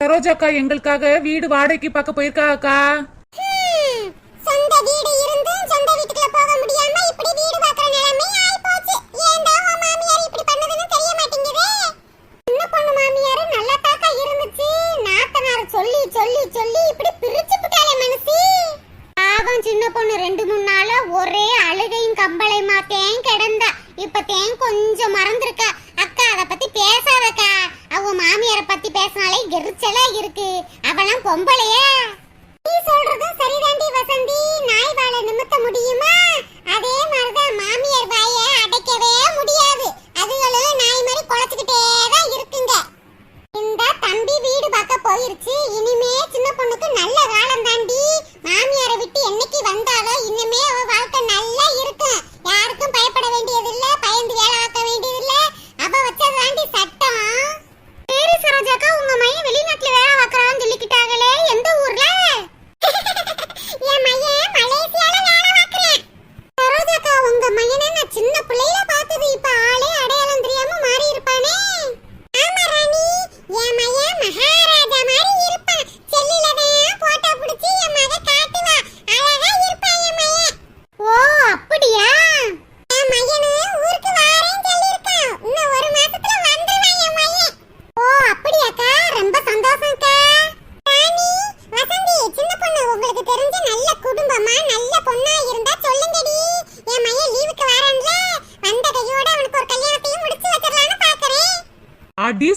சரோஜா அக்கா எங்களுக்காக வீடு வாடகைக்கு பார்க்க போயிருக்கா அக்கா சொந்த வீடு இருந்தும் சொந்த வீட்டுக்குள்ள போக முடியாம இப்படி வீடு பார்க்கற நிலைமை இப்படி பண்ணதுன்னு தெரிய மாட்டேங்குதே? சின்ன பொண்ணு இருந்துச்சு. நாத்தனார் சொல்லி சொல்லி சொல்லி இப்படி பிரிச்சு மனசி. பாவம் சின்ன பொண்ணு ரெண்டு மூணு நாளா ஒரே அழுகையும் கம்பளையுமா தேன் கிடந்தா. இப்ப கொஞ்சம் மறந்துருக்கா. அக்கா அதை பத்தி பேசாதக்கா. அவங்க மாமியார பத்தி பேசினாலே எரிச்சலா இருக்கு. அவளாம் பொம்பளையா? நீ சொல்றதும் சரிதாண்டி வசந்தி. நாய் வாழ நிமித்த முடியுமா? அதே மாதிரிதான் மாமியார் வாய்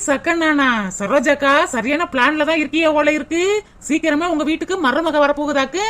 சக்கண்ணானா சரோஜாக்கா சரியான பிளான்ல தான் இருக்கிய ஓலை இருக்கு. சீக்கிரமே உங்க வீட்டுக்கு மருமக வரப்போகுதாக்கு.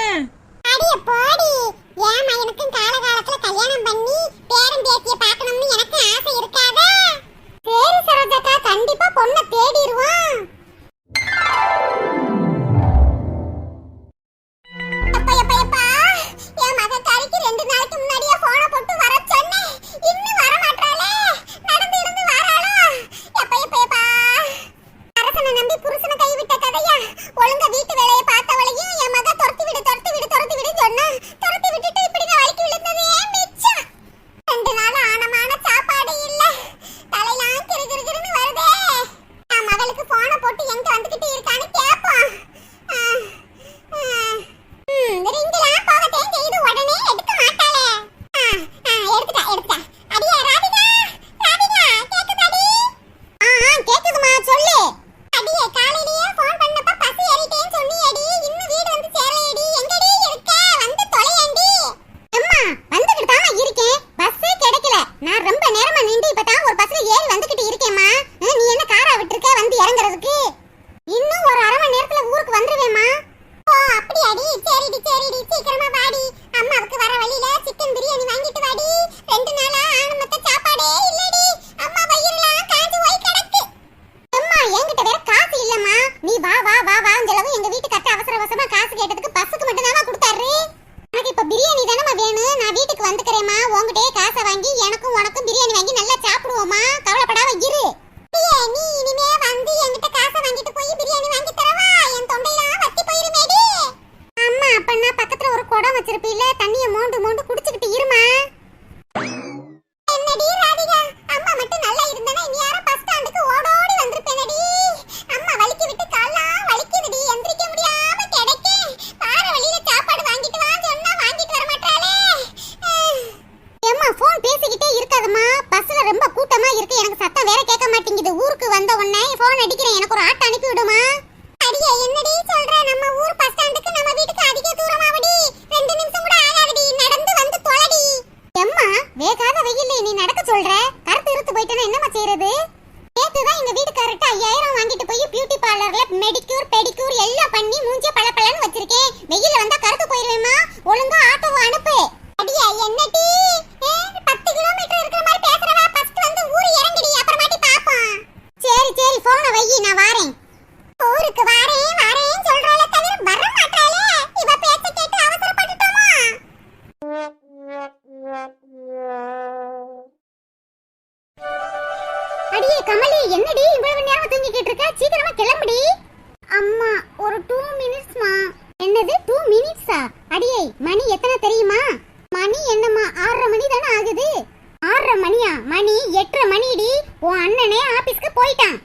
தண்ணியை மோண்டு செத்து போயிட்டேன்னா என்னமா செய்யறது? நேத்து தான் எங்க வீட்டுக்காரர்கிட்ட ஐயாயிரம் வாங்கிட்டு போய் பியூட்டி பார்லர்ல மெடிக்யூர் பெடிக்யூர் ஆகுது ஆறரை மணியா மணி எட்டரை மணிடி. உன் அண்ணனே ஆபீஸ்க்கு போயிட்டான்.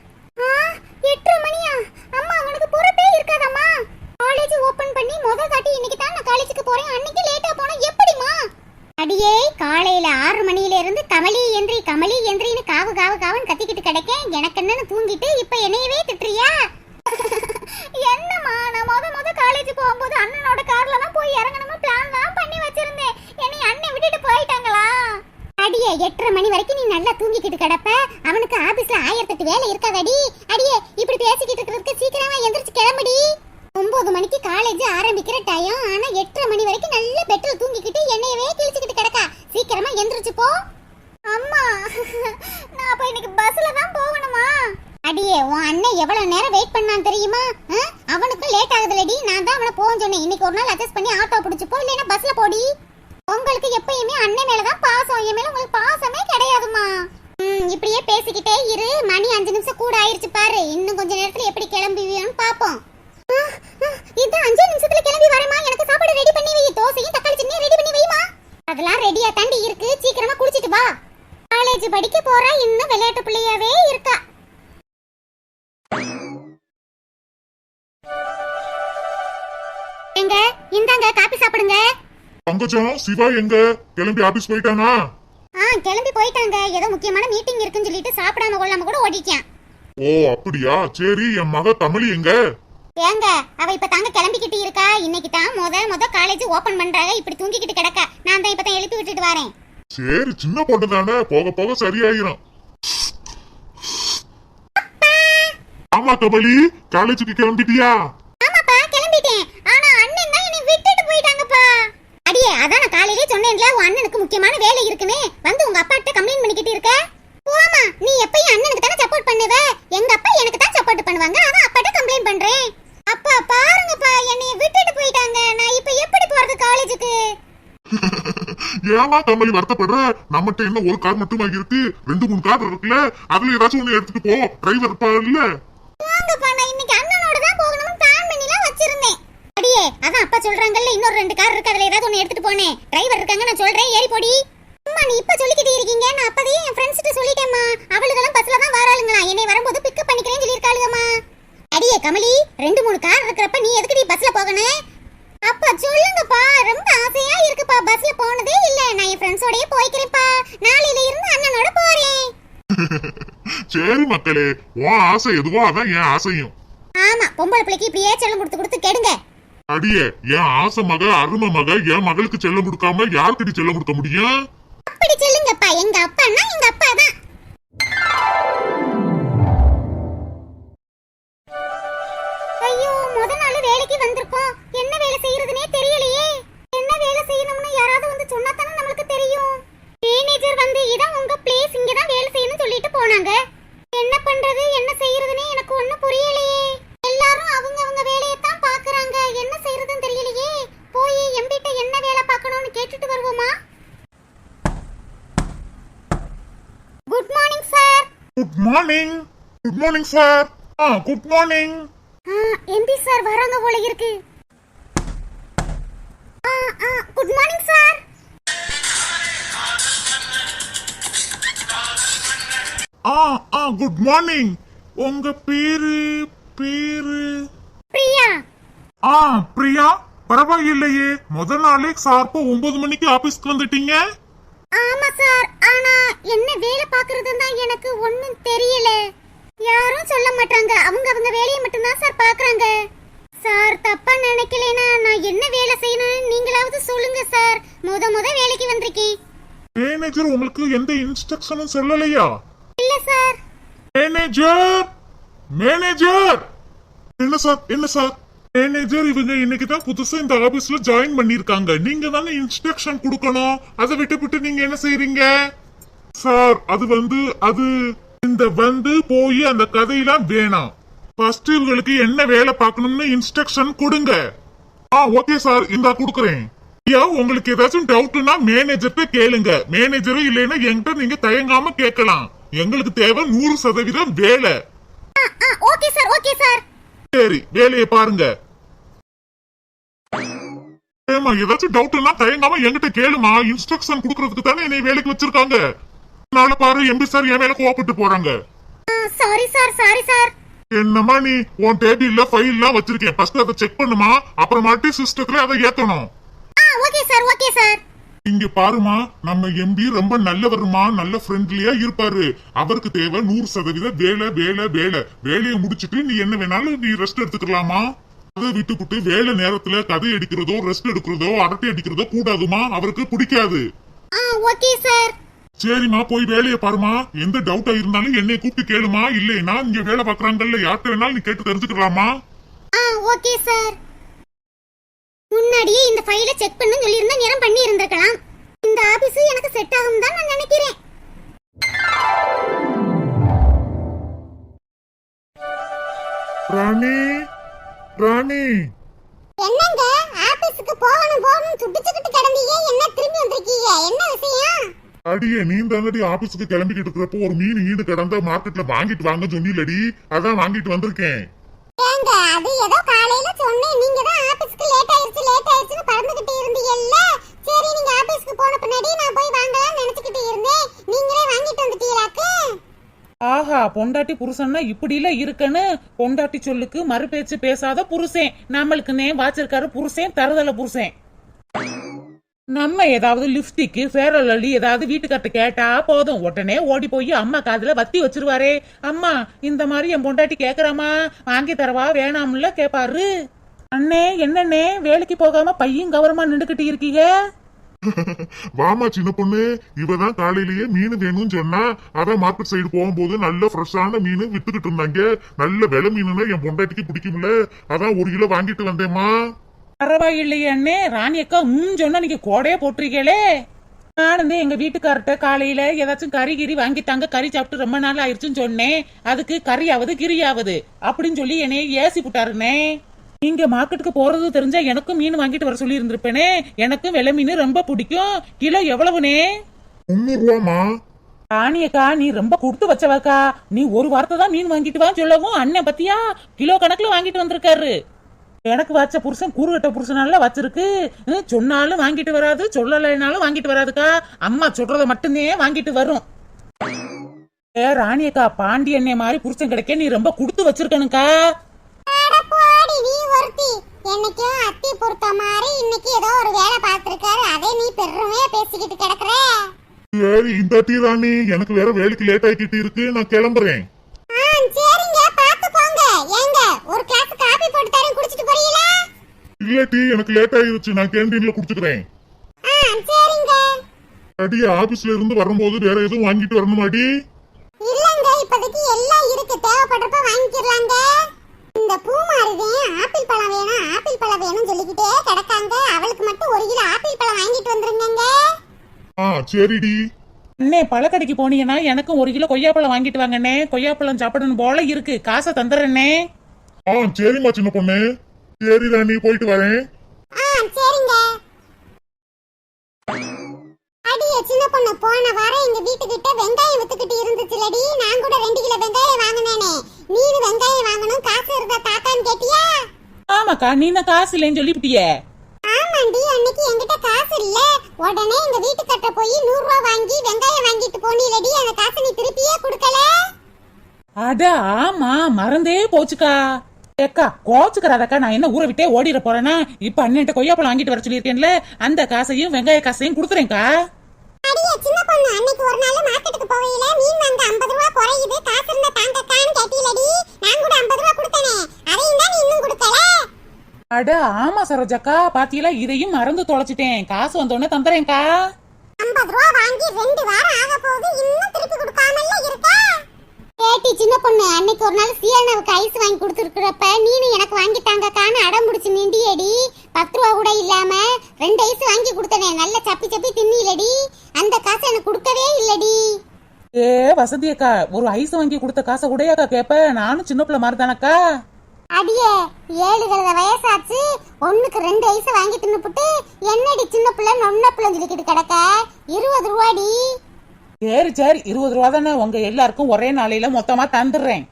நல்ல பெட்ல தூங்கிக்கிட்டு என்னையவே கிழிச்சுக்கிட்டு கிடக்கா. சீக்கிரமா எந்திரிச்சு போ. அம்மா நான் அப்ப இன்னைக்கு பஸ்ல தான் போகணுமா? அடியே உன் அண்ணன் எவ்வளவு நேரம் வெயிட் பண்ணான் தெரியுமா? அவனுக்கும் லேட் ஆகுதுலடி. நான் தான் அவனை போக சொன்னேன். இன்னைக்கு ஒரு நாள் அட்ஜஸ்ட் பண்ணி ஆட்டோ பிடிச்சு போ இல்லைன்னா பஸ்ல போடி. உங்களுக்கு எப்பயுமே அண்ணன் மேலதான் பாசம். என் மேல உங்களுக்கு பாசமே கிடையாதுமா ம், இப்படியே பேசிக்கிட்டே இரு. மணி அஞ்சு நிமிஷம் கூட ஆயிருச்சு பாரு. இன்னும் கொஞ்ச நேரத்துல எப்படி கிளம்புவியோன்னு பாப்போம். இது அஞ்சு நிமிஷத்துல கிளம்பி வரேம்மா. எனக்கு சாப்பாடு ரெடி பண்ணி வை. தோசையும் தக்காளி சட்னியும் ரெடி பண்ணி வைமா அதெல்லாம் ரெடியா தாண்டி இருக்கு. சீக்கிரமா குளிச்சிட்டு வா. காலேஜ் படிக்க போறா. இன்னும் விளையாட்டு பிள்ளையாவே இருக்கா. எங்க? இந்தாங்க காபி சாப்பிடுங்க. பங்கஜம் சிவா எங்க? கிளம்பி ஆபீஸ் போயிட்டானா? ஆ கிளம்பி போயிட்டாங்க. ஏதோ முக்கியமான மீட்டிங் இருக்குன்னு சொல்லிட்டு சாப்பிடாம கொள்ளாம கூட ஓடிட்டான். ஓ அப்படியா? சரி என் மக தமிழ் எங்க? ஏங்க அவ இப்ப தாங்க கிளம்பிக்கிட்டு இருக்கா. இன்னைக்கு தான் முத முத காலேஜ் ஓபன் பண்றாங்க. இப்படி தூங்கிக்கிட்டு கிடக்கா. நான் தான் இப்ப தான் எழுப்பி விட்டுட்டு வரேன். சரி சின்ன பொண்ணு தானே போக போக சரியாயிரும். ஆமா கமலி காலேஜுக்கு கிளம்பிட்டியா? ஆமாப்பா கிளம்பிட்டேன். ஆனா அண்ணன் தான் என்னை விட்டுட்டு போயிட்டாங்கப்பா. அடியே அதான் நான் காலையிலே சொன்னேன்ல உன் அண்ணனுக்கு முக்கியமான வேலை இருக்குன்னு வந்து உங்க அப்பா கிட்ட கம்ப்ளைண்ட் பண்ணிக்கிட்டு இருக்க. போமா நீ எப்பயும் அண்ணனுக்கு தானே சப்போர்ட் பண்ணுவ? எங்க அப்பா எனக்கு தான் சப்போர்ட் பண்ணுவாங்க. அதான் அப்பாட்ட கம்ப்ளைண்ட் பண்றேன் அப்பா பாருங்கப்பா என்னைய விட்டுட்டு போயிட்டாங்க நான் இப்ப எப்படி போறது காலேஜுக்கு ஏமா கமலி வருத்தப்படுற? நம்மகிட்ட என்ன ஒரு கார் மட்டுமா இருக்கு ரெண்டு மூணு கார் இருக்குல்ல? அதுல ஏதாச்சும் ஒண்ணு எடுத்துட்டு போ. டிரைவர் இருப்பாருல்ல இன்னைக்கு அண்ணனோட தான் போகணும்னு வச்சிருந்தேன். அடியே அதான் அப்பா சொல்றாங்கல்ல இன்னொரு ரெண்டு கார் இருக்கு அதுல ஏதாவது ஒண்ணு எடுத்துட்டு போனேன். டிரைவர் இருக்காங்க நான் சொல்றேன் ஏறி போடி. அம்மா நீ இப்ப சொல்லிக்கிட்டே இருக்கீங்க நான் அப்பதே என் ஃப்ரெண்ட்ஸ் கிட்ட சொல்லிட்டேம்மா. அவளுக்கெல்லாம் பஸ்ல தான் வராளுங்களா? என்னை வரும்போது பிக்கப் பண்ணிக்கிறேன்னு சொல்லியிருக்காளுங்கம்மா அடியே கமலி ரெண்டு மூணு கார் இருக்கிறப்ப நீ எதுக்கு நீ பஸ்ல போகணும்? அப்பா சொல்லுங்கப்பா. ரொம்ப ஆசையா இருக்குப்பா. பஸ்ல போனதே இல்ல. நான் என் ஃப்ரெண்ட்ஸோடயே போய்க்கிறேன்ப்பா. நாளையில இருந்து அண்ணனோட போறேன். சரி மக்களே உன் ஆசை எதுவோ அதான் என் ஆசையும். ஆமா பொம்பளை பிள்ளைக்கு இப்படியே செல்லம் கொடுத்து கொடுத்து கெடுங்க. அடியே என் ஆசை மக அருமை மக என் மகளுக்கு செல்லம் கொடுக்காம யாருக்கிட்ட செல்லம் கொடுக்க முடியும்? அப்படி சொல்லுங்கப்பா. எங்க அப்பான்னா எங்க அப்பா தான். Good morning sir good morning good morning sir ஆ குட் மார்னிங் எம்பி சார் வராங்க போல இருக்கு. குட் மார்னிங் சார் ஆ ஆ குட் மார்னிங் உங்க பேரு பேரு? பிரியா. ஆ பிரியா? பரவாயில்லையே. முத நாளே சார்ப்பா ஒன்பது மணிக்கு ஆபீஸ்க்கு வந்துட்டீங்க? ஆமா சார் ஆனா என்ன வேலை பாக்குறதுன்னு தான் எனக்கு ஒண்ணும் தெரியல. யாரும் சொல்ல மாட்டாங்க. அவங்க அவங்க வேலையை மட்டும் தான் சார் பாக்குறாங்க சார் தப்பா நினைக்கலைனா நான் என்ன வேலை செய்யணும்னு நீங்களாவது சொல்லுங்க சார். முத முத வேலைக்கு வந்திருக்கேன். மேனேஜர் உங்களுக்கு எந்த இன்ஸ்ட்ரக்ஷனும் சொல்லலையா? இல்ல சார். மேனேஜர் மேனேஜர் என்ன சார்? என்ன சார்? மேனேஜர் இவங்க இன்னைக்கு தான் புதுசா இந்த ஆபீஸ்ல ஜாயின் பண்ணிருக்காங்க நீங்க தானே இன்ஸ்ட்ரக்ஷன் கொடுக்கணும். அதை விட்டு விட்டு நீங்க என்ன செய்றீங்க? சார் அது வந்து அது இந்த வந்து போய் அந்த கதையெல்லாம் வேணாம். ஃபர்ஸ்ட் இவங்களுக்கு என்ன வேலை பார்க்கணும்னு இன்ஸ்ட்ரக்ஷன் கொடுங்க. ஆ ஓகே சார் இந்தா கொடுக்குறேன். ஐயா உங்களுக்கு ஏதாச்சும் டவுட்னா மேனேஜர்கிட்ட கேளுங்க. மேனேஜரும் இல்லைன்னா என்கிட்ட நீங்க தயங்காம கேட்கலாம். எங்களுக்கு தேவை நூறு சதவீதம் வேலை. ஓகே சார் ஓகே சார் சரி வேலையை பாருங்க. ஏமா ஏதாச்சும் டவுட்னா தயங்காம என்கிட்ட கேளுமா? இன்ஸ்ட்ரக்ஷன் கொடுக்கறதுக்கு தானே என்னை வேலைக்கு வச்சிருக்காங்க. நாளை பாரு எம்பி சார் என் மேல கோவப்பட்டு போறாங்க. சாரி சார் சாரி சார் என்னம்மா நீ? உன் டேபிள்ல ஃபைல்லாம் வச்சிருக்கேன். ஃபர்ஸ்ட் அதை செக் பண்ணுமா? அப்புறமாட்டி சிஸ்டத்துல அதை ஏத்தணும். ஓகே சார் ஓகே சார் இங்க பாருமா நம்ம எம்பி ரொம்ப நல்லவருமா நல்ல ஃப்ரெண்ட்லியா இருப்பாரு. அவருக்கு தேவை நூறு சதவீத வேலை வேலை வேலை. வேலையை முடிச்சிட்டு நீ என்ன வேணாலும் நீ ரெஸ்ட் எடுத்துக்கலாமா? அதை விட்டுப்புட்டு வேலை நேரத்துல கதை அடிக்கிறதோ ரெஸ்ட் எடுக்கிறதோ அரட்டை அடிக்கிறதோ கூடாதுமா? அவருக்கு பிடிக்காது. ஆ ஓகே சார். சரிம்மா போய் வேலையை பாருமா எந்த டவுட்டா இருந்தாலும் என்னை கூப்பிட்டு கேளுமா இல்லைன்னா இங்க வேலை பாக்குறாங்கல்ல யார்கிட்ட வேணாலும் நீ கேட்டு தெரிஞ்சுக்கலாமா ஆ ஓகே சார். முன்னாடியே இந்த ஃபைலை செக் பண்ண சொல்லியிருந்தா நேரம் பண்ணி இருந்திருக்கலாம் இந்த ஆபீஸ் எனக்கு செட் ஆகும் தான் நான் நினைக்கிறேன். ராணி ராணி. என்னங்க? ஆபீஸ்க்கு போகணும் போகணும் துடிச்சுக்கிட்டு கிடந்தீங்க. என்ன திரும்பி வந்திருக்கீங்க? என்ன விஷயம்? அடியே நீ தானடி ஆபீஸுக்கு கிளம்பிக்கிட்டு இருக்கிறப்போ ஒரு மீன் ஈடு கிடந்த மார்க்கெட்ல வாங்கிட்டு வாங்க சொன்னீலடி. அதான் வாங்கிட்டு வந்திருக்கேன். ஏங்க அது ஏதோ காலையில சொன்னேன். நீங்க தான் ஆபீஸ்க்கு லேட் ஆயிருச்சு லேட் ஆயிருச்சுன்னு பறந்துகிட்டு இருந்தீங்கல்ல? சரி நீங்க ஆபீஸ்க்கு போன பின்னாடி நான் போய் வாங்கலாம்னு நினைச்சுக்கிட்டு இருந்தேன். நீங்களே வாங்கிட்டு வந்துட்டீங்களாக்கு? ஆஹா பொண்டாட்டி புருஷன்னா இப்படில இருக்குன்னு பொண்டாட்டி சொல்லுக்கு மறுபேச்சு பேசாத புருஷன். நம்மளுக்கு நே வாச்சிருக்காரு புருஷன் தருதல புருஷன். நம்ம ஏதாவது லிப்ஸ்டிக்கு ஃபேரல் அள்ளி ஏதாவது வீட்டுக்கார்ட்ட கேட்டா போதும். உடனே ஓடி போய் அம்மா காதுல வத்தி வச்சிருவாரே. அம்மா இந்த மாதிரி என் பொண்டாட்டி கேக்குறாமா? வாங்கி தரவா? வேணாம்ல கேப்பாரு. அண்ணே என்னண்ணே? வேலைக்கு போகாம பையன் கவரமா நின்றுகிட்டு இருக்கீங்க? வாமா சின்ன பொண்ணு. இவதான் காலையிலேயே மீன் வேணும்னு சொன்னா அதான் மார்க்கெட் சைடு போகும்போது நல்ல ஃப்ரெஷ்ஷான மீன் வித்துக்கிட்டு இருந்தாங்க. நல்ல விலை மீனுன்னா என் பொண்டாட்டிக்கு பிடிக்கும்ல. அதான் ஒரு கிலோ வாங்கிட்டு வந்தேம்மா. பரவாயில்லையே அண்ணே. ராணி அக்கா ம் சொன்னா நீங்க கோடையே போட்டிருக்கீங்களே. நான் எங்க வீட்டுக்கார்ட்ட காலையில ஏதாச்சும் கறி கிரி வாங்கித்தாங்க. கறி சாப்பிட்டு ரொம்ப நாள் ஆயிருச்சுன்னு சொன்னேன். அதுக்கு கறியாவது கிரியாவது அப்படின்னு சொல்லி என்னைய ஏசி புட்டாருனே நீங்க மார்க்கெட்டுக்கு போறது தெரிஞ்சா எனக்கும் மீன் வாங்கிட்டு வர சொல்லி இருந்திருப்பேனே எனக்கும் வெள்ளை மீன் ரொம்ப பிடிக்கும். கிலோ எவ்வளவுனே? ரூபாமா ராணியக்கா நீ ரொம்ப கொடுத்து வச்சவக்கா. நீ ஒரு வாரத்தை தான் மீன் வாங்கிட்டு வா சொல்லவும் அண்ணன் பத்தியா? கிலோ கணக்குல வாங்கிட்டு வந்திருக்காரு. எனக்கு வச்ச புருஷன் கூறுகட்ட புருஷனால வச்சிருக்கு. சொன்னாலும் வாங்கிட்டு வராது சொல்லலைனாலும் வாங்கிட்டு வராதுக்கா. அம்மா சொல்றத மட்டும்தான் வாங்கிட்டு வரும். ஏ ராணியக்கா பாண்டி அண்ணே மாதிரி புருஷன் கிடைக்க நீ ரொம்ப கொடுத்து வச்சிருக்கணுக்கா போடி நீ ஒருத்தி. என்னைக்கும் அத்தி பொறுத்த மாதிரி இன்னைக்கு ஏதோ ஒரு வேலை பார்த்திருக்காரு. அதே நீ பெருமையா பேசிக்கிட்டு கிடக்குற. சரி இந்த டீ ராணி எனக்கு வேற வேலைக்கு லேட் ஆகிக்கிட்டு இருக்கு. நான் கிளம்புறேன். ஆ சரிங்க. பார்த்து போங்க. ஏங்க ஒரு கிளாஸ் காபி போட்டு தரேன். குடிச்சிட்டு போறீங்களா? இல்ல டீ எனக்கு லேட் ஆயிருச்சு. நான் கேண்டீன்ல குடிச்சுக்கிறேன். ஆ சரிங்க. அடி ஆபீஸ்ல இருந்து வரும்போது வேற எதுவும் வாங்கிட்டு வரணுமாடி இல்லங்க இப்போதைக்கு எல்லாம் இருக்கு. தேவைப்படுறப்ப வாங்கிக்கலாங்க. இந்த பூமாரிதான் ஆப்பிள் பழம் வேணும் ஆப்பிள் பழம் வேணும்னு சொல்லிக்கிட்டே கிடக்காங்க. அவளுக்கு மட்டும் ஒரு கிலோ ஆப்பிள் பழம் வாங்கிட்டு வந்துருங்கங்க. ஆ சரிடி. அண்ணே பழக்கடைக்கு போனீங்கன்னா எனக்கும் ஒரு கிலோ கொய்யாப்பழம் வாங்கிட்டு வாங்கண்ணே. கொய்யாப்பழம் சாப்பிடணும் போல இருக்கு. காசை தந்துடுறேண்ணே. ஆ சரிம்மா சின்ன பொண்ணு. சரி ராணி போயிட்டு வரேன். ஆ சரிங்க. அடியே சின்ன பொண்ணு போன வாரம் எங்க வீட்டுக்கிட்ட வெங்காயம் வித்துக்கிட்டு இருந்துச்சுலடி. நான் கூட ரெண்டு கிலோ வெங்காயம் வாங்கினேனே. நீனு வெங்காயம் வாங்கணும் காசு இருந்தா தாத்தான்னு கேட்டியா? ஆமாக்கா நீ தான் காசு இல்லைன்னு சொல்லிவிட்டியே. ஆமாண்டி அன்னைக்கு என்கிட்ட காசு இல்ல. உடனே எங்க வீட்டுக்கிட்ட போய் நூறு ரூபாய் வாங்கி வெங்காயம் வாங்கிட்டு போனீலடி அந்த காசு நீ திருப்பியே கொடுக்கல? அட ஆமா மறந்தே போச்சுக்கா. ஏக்கா கோச்சுக்கிறாதக்கா நான் என்ன ஊரை விட்டே ஓடிட போறேனா இப்ப அண்ணன்ட்ட கொய்யாப்பழம் வாங்கிட்டு வர சொல்லியிருக்கேன்ல அந்த காசையும் வெங்காய காசையும் கொடுத்துறேன்க்கா அடியே சின்ன பொண்ணு. அன்னைக்கு ஒரு நாள் மார்க்கெட்டுக்கு போகையில மீன் வாங்க 50 ரூபாய் குறையுது. காசு இருந்தா தாங்கக்கான்னு கேட்டீலடி. நான் கூட 50 ரூபாய் கொடுத்தனே. அதையும் தான் நீ இன்னும் கொடுக்கல? அட ஆமா சரோஜாக்கா. பாத்தீங்களா? இதையும் மறந்து தொலைச்சிட்டேன். காசு வந்தோடனே தந்துறேன்க்கா. 50 ரூபாய் வாங்கி ரெண்டு வாரம் ஆக போகுது இன்னும் திருப்பி கொடுக்காமல இருக்கா? ஏட்டி சின்ன பொண்ணு அன்னைக்கு ஒரு நாள் சீரனவுக்கு ஐஸ் வாங்கி கொடுத்துருக்குறப்ப நீனு எனக்கு வாங்கி தாங்கக்கான்னு அடம் முடிச்சு நிண்டியடி பத்து ரூபா கூட இல்லாம ரெண்டு ஐஸ் வாங்கி கொடுத்தனே நல்ல சப்பி சப்பி தின்னிலடி அந்த காசை எனக்கு கொடுக்கவே இல்லடி. ஏ வசந்தி அக்கா ஒரு ஐஸ் வாங்கி கொடுத்த காசை உடையாக்கா கேப்ப? நானும் சின்ன பிள்ளை மாதிரி தானக்கா? அடியே ஏழு கழுத வயசாச்சு ஒண்ணுக்கு ரெண்டு ஐஸ் வாங்கி தின்னுப்புட்டு என்னடி சின்ன பிள்ளை நொன்ன பிள்ளை சொல்லிக்கிட்டு கிடக்க? இருபது ரூபாடி. சரி சரி. இருபது ரூபா தானே. உங்க எல்லாருக்கும் ஒரே நாளையில மொத்தமா தந்துடுறேன்.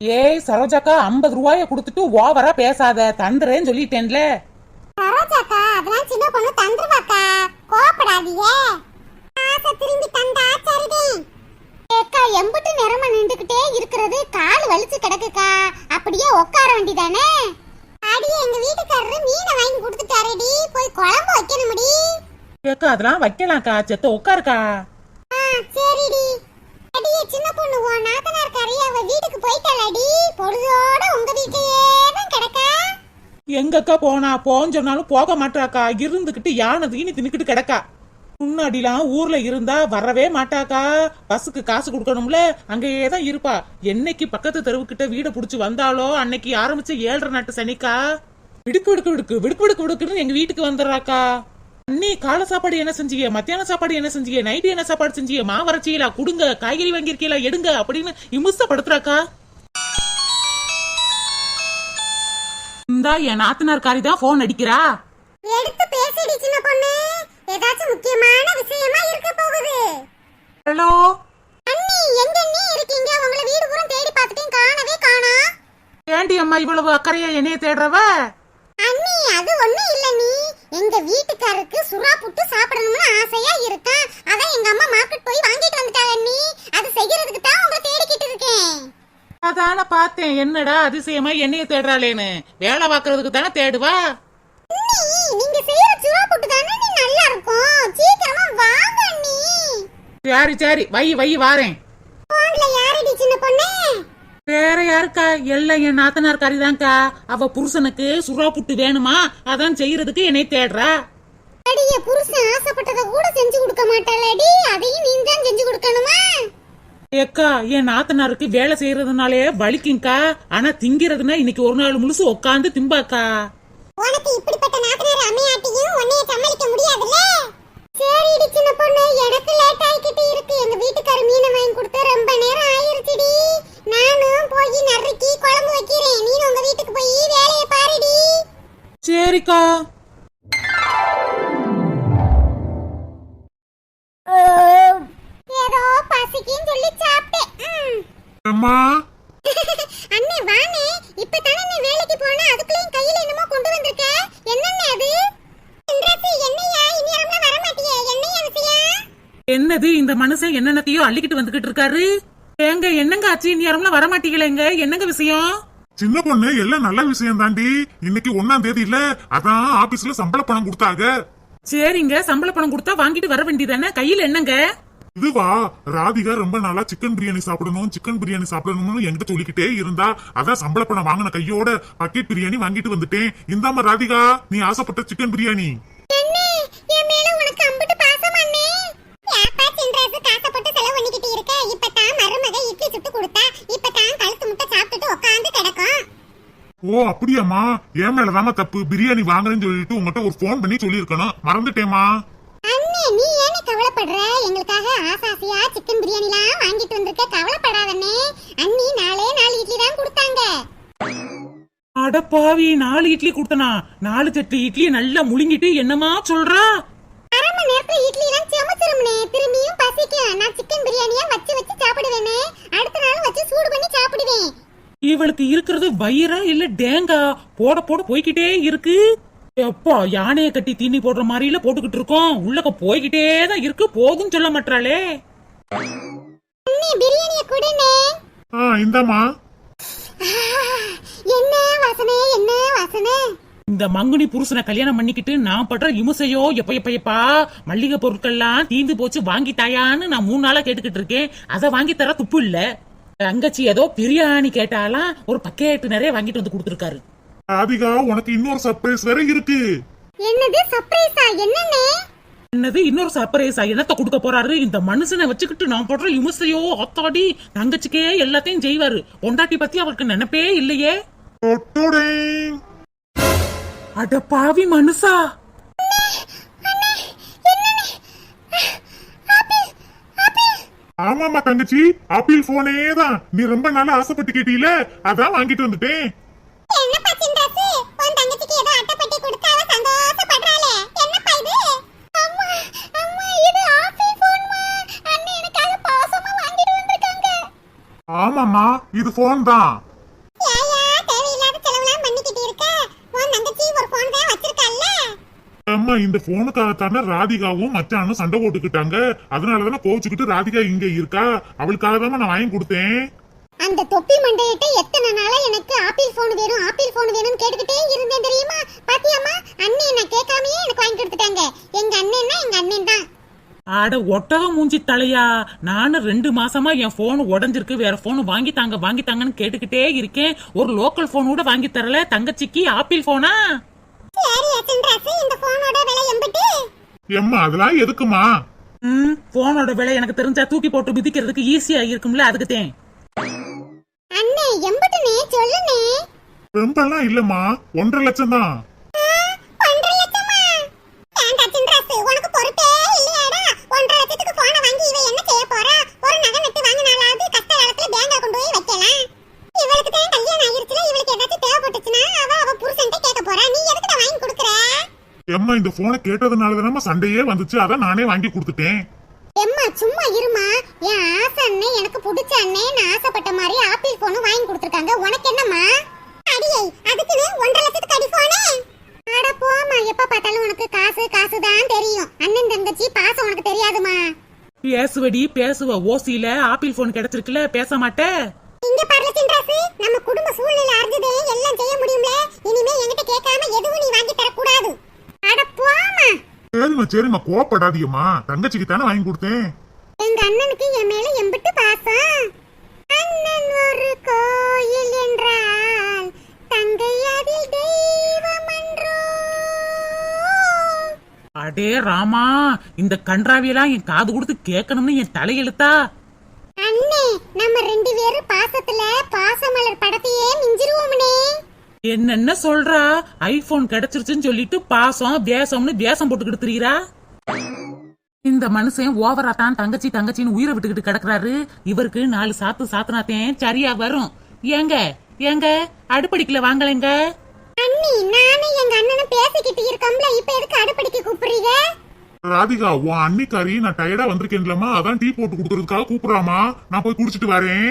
ஏய் சரோஜாக்கா ஐம்பது ரூபாய கொடுத்துட்டு ஓவரா பேசாத. தந்துறேன்னு சொல்லிட்டேன்ல. சரோஜாக்கா அதெல்லாம் சின்ன பொண்ணு தந்துருவாக்கா. கோபப்படாதீங்க திரும்பி ஏக்கா எம்புட்டு நேரமா நின்றுகிட்டே இருக்கிறது கால் வலிச்சு கிடக்குக்கா. அப்படியே உட்கார வேண்டிதானே அடியே எங்க வீட்டுக்காரரு மீனை வாங்கி கொடுத்துட்டாரேடி. போய் குழம்பு வைக்கணும்டி. ஏக்கா அதெல்லாம் வைக்கலாம்க்கா. செத்த உட்காருக்கா. ஆ சரிடி. அடியே சின்ன பொண்ணு உன் நாத்தனார் கறி அவ வீட்டுக்கு போயிட்டாளடி. பொழுதோட உங்க வீட்லயே தான் கிடக்கா. எங்கக்கா போனா? போன்னு சொன்னாலும் போக மாட்டாக்கா. இருந்துகிட்டு யானை தீனி தின்னுக்கிட்டு கிடக்கா. முன்னாடிலாம் ஊர்ல இருந்தா வரவே மாட்டாக்கா. பஸ்ஸுக்கு காசு கொடுக்கணும்ல அங்கேயே தான் இருப்பா. என்னைக்கு பக்கத்து தெருவுக்கிட்ட வீடை புடிச்சு வந்தாலோ அன்னைக்கு ஆரம்பிச்ச ஏழரை நாட்டு சனிக்கா? விடுக்கு விடுக்கு விடுக்கு விடுக்கு விடுக்கு விடுக்குன்னு எங்க வீட்டுக்கு வந்துடுறாக்கா. அண்ணி காலை சாப்பாடு என்ன செஞ்சீங்க மத்தியான சாப்பாடு என்ன செஞ்சீங்க நைட்டு என்ன சாப்பாடு செஞ்சீங்க மாவரைச்சீங்களா கொடுங்க காய்கறி வாங்கியிருக்கீங்களா எடுங்க அப்படின்னு இமுசப்படுத்துறாக்கா. இந்தா என் நாத்தனார் காரி தான் போன் அடிக்கிறா. எடுத்து பேசிடுச்சு பொண்ணு. ஏதாச்சும் முக்கியமான விஷயமா இருக்க போகுது. ஹலோ அண்ணி எங்க நீ இருக்கீங்க? உங்களை வீடு பூரா தேடி பார்த்துட்டேன். காணவே காணா. ஏண்டி அம்மா இவ்வளவு அக்கறையா என்னைய தேடுறவ? அண்ணி அது ஒண்ணும் இல்ல நீ. எங்க வீட்டுக்காரருக்கு சுறா புட்டு சாப்பிடணும்னு ஆசையா இருக்கா அதான் எங்க அம்மா மார்க்கெட் போய் வாங்கிட்டு வந்துட்டாங்க அண்ணி. அது செய்யறதுக்கு தான் உங்களை தேடிக்கிட்டு இருக்கேன். அதான பார்த்தேன். என்னடா அதிசயமா என்னைய தேடுறாளேன்னு. வேலை பார்க்கறதுக்கு தானே தேடுவா? அண்ணி நீங்க செய்யற சுறா புட்டு தானே நீ நல்லா இருக்கும். சீக்கிரமா வாங்க அண்ணி. சரி சரி. வை வை வாரேன். போன்ல யாரடி சின்ன பொண்ணு? வேற யாருக்கா? எல்லாம் என் நாத்தனார் காரிதான்க்கா அவ புருஷனுக்கு சுறா புட்டு வேணுமா? அதான் செய்யறதுக்கு என்னைய தேடுறா. அடிய புருஷன் ஆசைப்பட்டத கூட செஞ்சு கொடுக்க மாட்டாளடி. அதையும் நீ தான் செஞ்சு கொடுக்கணுமா? ஏக்கா என் நாத்தனாருக்கு வேலை செய்யறதுனாலே வலிக்கும்க்கா. ஆனா திங்கிறதுனா இன்னைக்கு ஒரு நாள் முழுசு உட்காந்து திம்பாக்கா. உனக்கு இப்படிப்பட்ட நாத்தனார் அமையாட்டியும் உன்னைய சமாளிக்க முடியாதுல்ல? சரிடி சின்ன பொண்ணு. எனக்கு லேட் ஆயிக்கிட்டு இருக்கு. எங்க வீட்டுக்கார மீனை வாங்கி கொடுத்து ரொம்ப நேரம் ஆயிருச்சுடி. நானும் போய் நறுக்கி குழம்பு வைக்கிறேன். நீ உங்க வீட்டுக்கு போய் வேலையை பாருடி. சரிக்கா. ஏதோ பசிக்குன்னு சொல்லி சாப்பிட்டேன். அம்மா. அண்ணே வாண்ணே இப்பதானே நீ வேலைக்கு போன அதுக்குள்ளேயும் கையில என்னமோ கொண்டு வந்திருக்க? என்னண்ணே அது? இன்றாசி என்னையா? இனியாரம்லாம் வர மாட்டியே என்னையா விஷயம் என்னது இந்த மனுஷன் என்னென்னத்தையோ அள்ளிக்கிட்டு வந்துகிட்டு இருக்காரு? ஏங்க என்னங்க ஆச்சு? நேரம்லாம் வரமாட்டீங்களேங்க? என்னங்க விஷயம்? சின்ன பொண்ணு எல்லாம் நல்ல விஷயம் தாண்டி இன்னைக்கு ஒன்னாம் தேதி இல்ல அதான் ஆபீஸ்ல சம்பள பணம் கொடுத்தாங்க. சரிங்க சம்பள பணம் கொடுத்தா வாங்கிட்டு வர வேண்டியதானே கையில என்னங்க? இதுவா? ராதிகா ரொம்ப நாளா சிக்கன் பிரியாணி சாப்பிடணும் சிக்கன் பிரியாணி சாப்பிடணும்னு என்கிட்ட சொல்லிக்கிட்டே இருந்தா அதான் சம்பள பணம் வாங்கின கையோட பக்கெட் பிரியாணி வாங்கிட்டு வந்துட்டேன். இந்தாம்மா ராதிகா நீ ஆசைப்பட்ட சிக்கன் பிரியாணி ஓ அப்படியாம்மா? என் மேலதாம்மா தப்பு. பிரியாணி வாங்குறேன்னு சொல்லிட்டு உங்ககிட்ட ஒரு ஃபோன் பண்ணி சொல்லியிருக்கணும். மறந்துட்டேம்மா. அண்ணே நீ ஏனே கவலைப்படுற? ஆசாசியா சிக்கன் பிரியாணிலாம் வாங்கிட்டு வந்திருக்க கவலைப்படாதண்ணே. அண்ணி நாளே நாலு இட்லி தான் கொடுத்தாங்க. அட பாவி நாலு இட்லி கொடுத்தனா? நாலு சட்டு இட்லி நல்லா முழுங்கிட்டு என்னமா சொல்றா? அரை மணி நேரத்துல இட்லி எல்லாம் சமைச்சிரும்னே. திரும்பியும் பசிக்கும் நான் சிக்கன் பிரியாணியா வச்சு வச்சு சாப்பிடுவேனே. அடுத்த நாள் வச்சு சூடு பண்ணி சாப்பிடுவேன். இவளுக்கு இருக்கிறது வயிறா இல்ல டேங்கா? போட போட போய்கிட்டே இருக்கு. எப்பா யானைய கட்டி தீனி போடுற மாதிரில போட்டுக்கிட்டு இருக்கோம். உள்ளக்க போய்கிட்டே தான் இருக்கு. போதும் சொல்ல மாட்டாளே. பிரியாணிய கொடுனே ஆ இந்தாம்மா. என்ன வாசனை என்ன வாசனை? இந்த மங்குனி புருஷனை கல்யாணம் பண்ணிக்கிட்டு நான் படுற இமுசையோ எப்ப எப்ப எப்பா மல்லிகை பொருட்கள்லாம் தீந்து போச்சு வாங்கி தாயான்னு நான் மூணு நாளா கேட்டுக்கிட்டு இருக்கேன். அதை வாங்கி தர துப்பு இல்ல. தங்கச்சி ஏதோ பிரியாணி கேட்டாலாம் ஒரு பக்கெட் நிறைய வாங்கிட்டு வந்து கொடுத்துருக்காரு. ராதிகா உனக்கு இன்னொரு சர்ப்ரைஸ் வேற இருக்கு. என்னது சர்ப்ரைஸா என்னண்ணே? என்னது இன்னொரு சர்ப்ரைஸா என்னத்த கொடுக்க போறாரு? இந்த மனுஷனை வச்சுக்கிட்டு நான் படுற இமுசையோ அத்தாடி தங்கச்சிக்கே எல்லாத்தையும் செய்வாரு. பொண்டாட்டி பத்தி அவருக்கு நினைப்பே இல்லையே. அட பாவி மனுஷா. ஆமாமா தங்கச்சி ஆப்பிள் போனே தான் நீ ரொம்ப நாளா ஆசைப்பட்டு கேட்டீல அதான் வாங்கிட்டு வந்துட்டேன். ஆமாமா இது? போன் தான். தான் அம்மா இந்த போனுக்காகத்தானே ராதிகாவும் மச்சானும் சண்டை போட்டுக்கிட்டாங்க. அதனாலதானே கோவிச்சுக்கிட்டு ராதிகா இங்க இருக்கா? அவளுக்காக தான் நான் வாங்கி கொடுத்தேன். அந்த தொப்பி மண்டையிட்ட எத்தனை நாளா எனக்கு ஆப்பிள் போன் வேணும் ஆப்பிள் போன் வேணும்னு கேட்டுக்கிட்டே இருந்தேன் தெரியுமா? பாத்தியாம்மா? அண்ணன் நான் கேட்காமயே எனக்கு வாங்கி கொடுத்துட்டாங்க. எங்க அண்ணன்னா எங்க அண்ணன் தான். ஆட ஒட்டக மூஞ்சி தலையா? நானும் ரெண்டு மாசமா என் போன் உடஞ்சிருக்கு. வேற போன் வாங்கி தாங்க வாங்கி தாங்கன்னு கேட்டுக்கிட்டே இருக்கேன். ஒரு லோக்கல் போன் கூட வாங்கி தரல. தங்கச்சிக்கு ஆப்பிள் போனா சரி அச்சன்ராசு இந்த போனோட விலை எம்பிட்டு? எம்மா அதெல்லாம் எதுக்குமா ம் போனோட விலை எனக்கு தெரிஞ்சா தூக்கி போட்டு மிதிக்கிறதுக்கு ஈஸியா இருக்கும்ல அதுக்கு தேன். அண்ணே எம்பிட்டுனே சொல்லுனே. ரொம்பலாம் இல்லம்மா ஒன்றரை லட்சம்? தான் எம்மா இந்த போனை கேட்டதுனால தானே சண்டையே வந்துச்சு. அதான் நானே வாங்கி கொடுத்துட்டேன். எம்மா சும்மா இருமா. என் ஆசை அண்ணே எனக்கு பிடிச்ச அண்ணே நான் ஆசைப்பட்ட மாதிரி போன் வாங்கி கொடுத்துருக்காங்க. உனக்கு என்னம்மா? அடியை அதுக்குன்னு ஒன்றரை லட்சத்துக்கு அடி போனே அட போமா எப்ப பார்த்தாலும் உனக்கு காசு காசு தான் தெரியும். அண்ணன் தங்கச்சி பாசம் உனக்கு தெரியாதுமா? பேசுவடி பேசுவ. ஓசியில ஆப்பிள் போன் கிடைச்சிருக்குல பேச மாட்ட? இங்க பாருல சின்ராசு நம்ம குடும்ப சூழ்நிலை அறிஞ்சதே எல்லாம் செய்ய முடியும்ல? இனிமே என்கிட்ட கேட்காம எதுவும் நீ வாங்கி தர கூடாது அட போமா சரிம்மா சரிம்மா. கோவப்படாதீங்கம்மா. தங்கச்சிக்கு தானே வாங்கி கொடுத்தேன். எங்க அண்ணனுக்கு என் மேல எம்பிட்டு பாசம். அண்ணன் ஒரு கோயில் என்றால் தங்கை அதில் தெய்வம் என்றோ அடே ராமா இந்த கன்றாவியெல்லாம் என் காது கொடுத்து கேட்கணும்னு என் தலையெழுத்தா அண்ணே நம்ம ரெண்டு பேரும் பாசத்துல பாசமலர் படத்தையே மிஞ்சிருவோம்னே. என்னென்ன சொல்றா? ஐபோன் கிடைச்சிருச்சுன்னு சொல்லிட்டு பாசம் தேசம்னு தேசம் போட்டுக்கிட்டு திரியிறா? இந்த மனுஷன் ஓவரா தான் தங்கச்சி தங்கச்சின்னு உயிரை விட்டுக்கிட்டு கிடக்குறாரு. இவருக்கு நாலு சாத்து சாத்துனாத்தேன் சரியா வரும். ஏங்க ஏங்க அடுப்படிக்கல வாங்கலைங்க அண்ணி நானும் எங்க அண்ணனும் பேசிக்கிட்டு இருக்கோம்ல இப்ப எதுக்கு அடுப்படிக்கு கூப்பிடுறீங்க? ராதிகா உன் அன்னிக்காரி நான் டயர்டா வந்திருக்கேன்லம்மா. அதான் டீ போட்டு கொடுக்கறதுக்காக கூப்பிடுறாமா நான் போய் குடிச்சிட்டு வரேன்.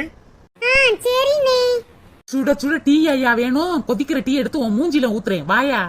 சரிண்ணே. சுட சுட டீ ஐயா வேணும். கொதிக்கிற டீ எடுத்து உன் மூஞ்சில ஊத்துறேன். வாயா.